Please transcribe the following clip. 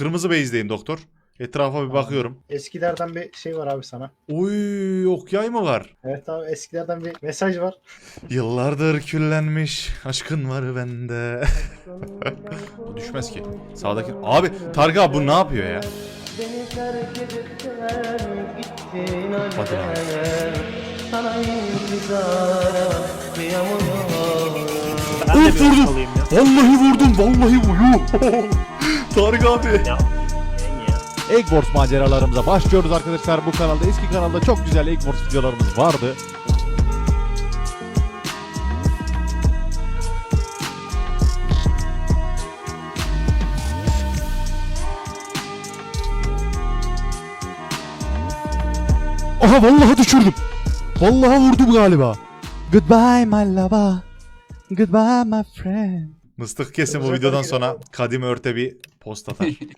Kırmızı beyizdeyim doktor. Etrafa bir bakıyorum. Eskilerden bir şey var abi sana. Oy okyay mı var? Evet abi eskilerden bir mesaj var. Yıllardır küllenmiş aşkın var bende. bu düşmez ki. Sağdaki... Abi Tarık abi bu ne yapıyor ya? Beni terk edip de gittin Hadi alem. Sana intizara kıyamıyorum. Ben de Of, vurdum. Vallahi vurdum vallahi vuruyor. Tarık abi. Ya. Eggwars maceralarımıza başlıyoruz arkadaşlar. Bu kanalda eski kanalda çok güzel Eggwars videolarımız vardı. Aha vallahi düşürdüm. Vallahi vurdum galiba. Goodbye my lover. Goodbye my friend. Mıstık kesin bu videodan sonra Kadim Ört'e bir post atar.